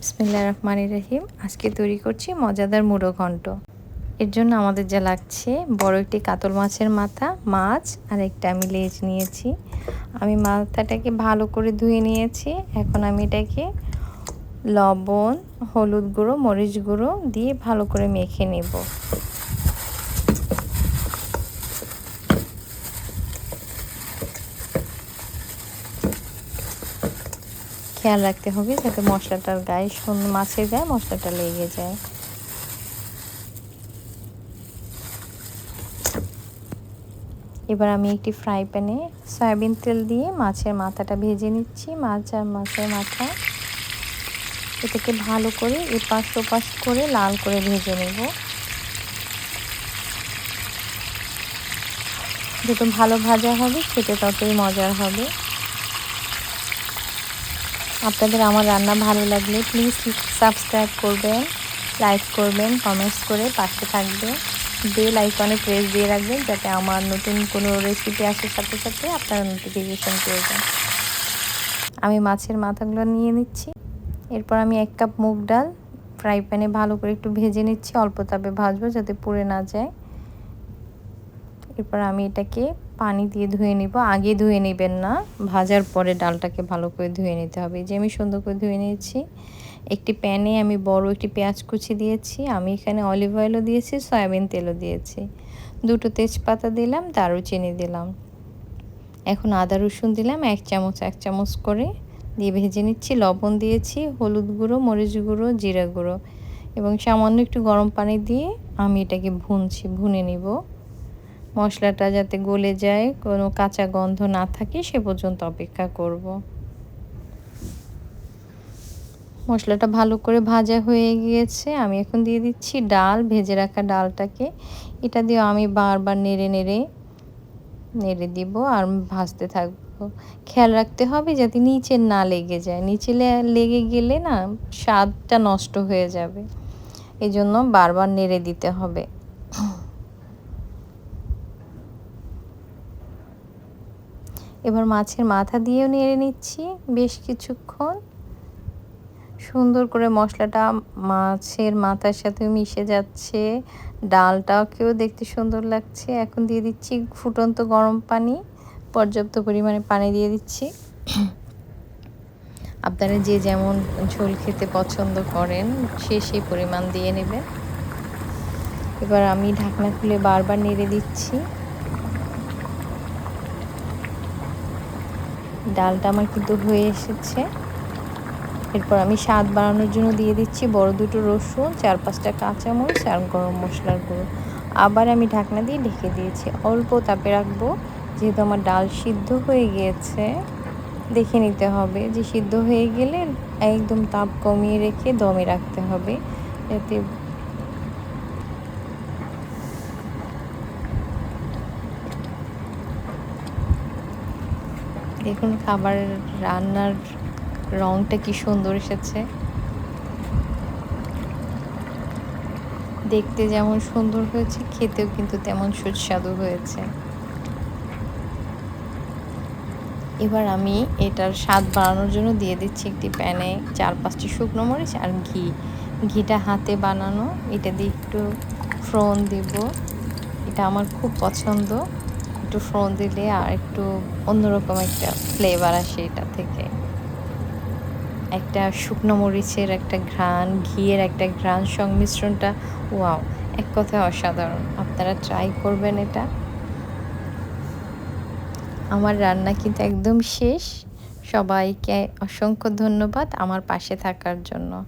বিসমিল্লা রহমান রহিম। আজকে তৈরি করছি মজাদার মুড়ো ঘন্ট। এর জন্য আমাদের যা লাগছে, বড় একটি কাতল মাছের মাথা, মাছ আর একটা আমি লেজ নিয়েছি। আমি মাথাটাকে ভালো করে ধুয়ে নিয়েছি। এখন আমি এটাকে লবণ, হলুদ গুঁড়ো, মরিচ গুঁড়ো দিয়ে ভালো করে মেখে নেব। খেয়াল রাখতে হবে যাতে মশলাটার গায়ে মাছের গায়ে মশলাটা লেগে যায়। এবার আমি একটি ফ্রাই প্যানে সয়াবিন তেল দিয়ে মাছের মাথাটা ভেজে নিচ্ছি, মাছ আর মাছের মাথা। এটাকে ভালো করে এপাশ ওপাশ করে লাল করে ভেজে নেব। যত ভালো ভাজা হবে, খেতে ততই মজার হবে। আপনাদের আমার রান্না ভালো লাগলে প্লিজ সাবস্ক্রাইব করবেন লাইক করবেন কমেন্টস করে পাশে থাকবেন। বেল আইকনে প্রেস দিয়ে রাখবেন যাতে আমার নতুন কোনো রেসিপি আসার সাথে সাথে আপনারা নোটিফিকেশান পেয়ে যান। আমি মাছের মাথাগুলো নিয়ে নিচ্ছি। এরপর আমি এক কাপ মুগ ডাল ফ্রাই প্যানে ভালো করে একটু ভেজে নিচ্ছি, অল্প তাপে ভাজবো যাতে পুড়ে না যায়। এরপর আমি এটাকে পানি দিয়ে ধুয়ে নিব। আগে ধুয়ে নেবেন না, ভাজার পরে ডালটাকে ভালো করে ধুয়ে নিতে হবে। যে আমি সুন্দর করে ধুয়ে নিয়েছি। একটি প্যানে আমি বড় একটি পেঁয়াজ কুচি দিয়েছি। আমি এখানে অলিভ অয়েলও দিয়েছি, সয়াবিন তেলও দিয়েছি। দুটো তেজপাতা দিলাম, দারুচিনি দিলাম। এখন আদা রসুন দিলাম, এক চামচ এক চামচ করে দিয়ে ভেজে নিচ্ছি। লবণ দিয়েছি, হলুদ গুঁড়ো, মরিচ গুঁড়ো, জিরা গুঁড়ো। এবং সামান্য একটু গরম পানি দিয়ে আমি এটাকে ভুনছি, ভুনে নিব। মশলাটা যাতে গলে যায়, কোনো কাঁচা গন্ধ না থাকে, সে পর্যন্ত অপেক্ষা করব। মশলাটা ভালো করে ভাজা হয়ে গিয়েছে। আমি এখন দিয়ে দিচ্ছি ডাল, ভেজে রাখা ডালটাকে। এটা দিয়ে আমি বারবার নেড়ে নেড়ে নেড়ে দিব আর ভাজতে থাকব। খেয়াল রাখতে হবে যাতে নিচে না লেগে যায়। নিচে লেগে গেলে না স্বাদটা নষ্ট হয়ে যাবে। এই জন্য বারবার নেড়ে দিতে হবে। এবার মাছের মাথা দিয়েও নেড়ে নিচ্ছি বেশ কিছুক্ষণ। সুন্দর করে মশলাটা মাছের মাথার সাথে মিশে যাচ্ছে। ডালটাকেও দেখতে সুন্দর লাগছে। এখন দিয়ে দিচ্ছি ফুটন্ত গরম পানি, পর্যাপ্ত পরিমাণে পানি দিয়ে দিচ্ছি। আপনারা যে যেমন ঝোল খেতে পছন্দ করেন, সে সেই পরিমাণ দিয়ে নেবেন। এবার আমি ঢাকনা খুলে বারবার নেড়ে দিচ্ছি। ডালটা আমার কিন্তু হয়ে এসেছে। এরপর আমি স্বাদ বাড়ানোর জন্য দিয়ে দিচ্ছি বড় দুটো রসুন, চার পাঁচটা কাঁচামরিচ আর গরম মশলার গুঁড়ো। আবার আমি ঢাকনা দিয়ে ঢেকে দিয়েছি। অল্প তাপে রাখব। যেহেতু আমার ডাল সিদ্ধ হয়ে গিয়েছে, দেখে নিতে হবে যে সিদ্ধ হয়ে গেলে একদম তাপ কমিয়ে রেখে দমে রাখতে হবে। যাতে দেখুন খাবার রান্নার রংটা কি সুন্দর এসেছে। দেখতে যেমন সুন্দর হয়েছে, খেতেও কিন্তু তেমন সুস্বাদু হয়েছে। এবার আমি এটার স্বাদ বাড়ানোর জন্য দিয়ে দিচ্ছি একটি প্যানে চার পাঁচটি শুকনো মরিচ আর ঘি। ঘিটা হাতে বানানো, এটা দিয়ে একটু ফ্রন দিব। এটা আমার খুব পছন্দ। একটু ফ্রন দিলে আর একটু অন্যরকম একটা ফ্লেভার আসে এটা থেকে। একটা শুকনো মরিচের একটা ঘ্রাণ, ঘিয়ের একটা ঘ্রাণ সংমিশ্রণটা, ওয়াও, এক কথায় অসাধারণ। আপনারা ট্রাই করবেন এটা। আমার রান্না কিন্তু একদম শেষ। সবাইকে অসংখ্য ধন্যবাদ আমার পাশে থাকার জন্য।